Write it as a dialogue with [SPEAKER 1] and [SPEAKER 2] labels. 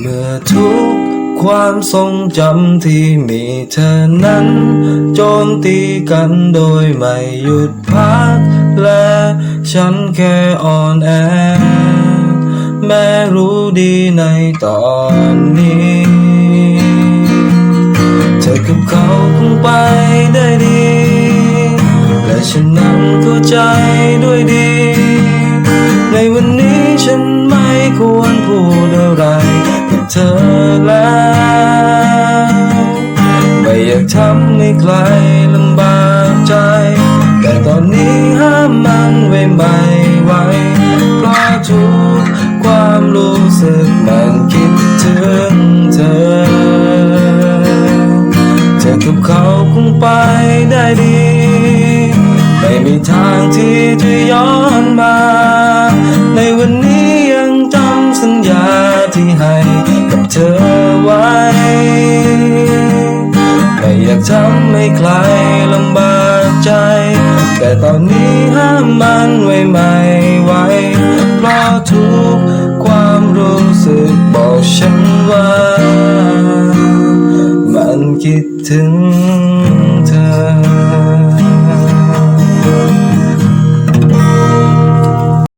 [SPEAKER 1] เมื่อทุกความทรงจำที่มีเธอนั้น โจมตีกันโดยไม่หยุดพัก และฉันแค่อ่อนแอ แม้รู้ดีในตอนนี้ เธอกับเขาคงไปได้ดี เธอแล้ว ไม่อยากทำให้ใครลำบากใจ แต่ตอนนี้ห้ามมันไว้ไม่ไหวเพราะทุกความรู้สึกมันคิดถึงเธอ เธอกับเขาคงไปได้ดี ไม่มีทางที่จะย้อนมา ในวันนี้ยังจำสัญญาที่ให้ เธอไว้ไม่อยากทำให้ใครลำบากใจ แต่ตอนนี้ห้ามมันไว้ไม่ไหวเพราะทุกความรู้สึกบอกฉันว่า มันคิดถึง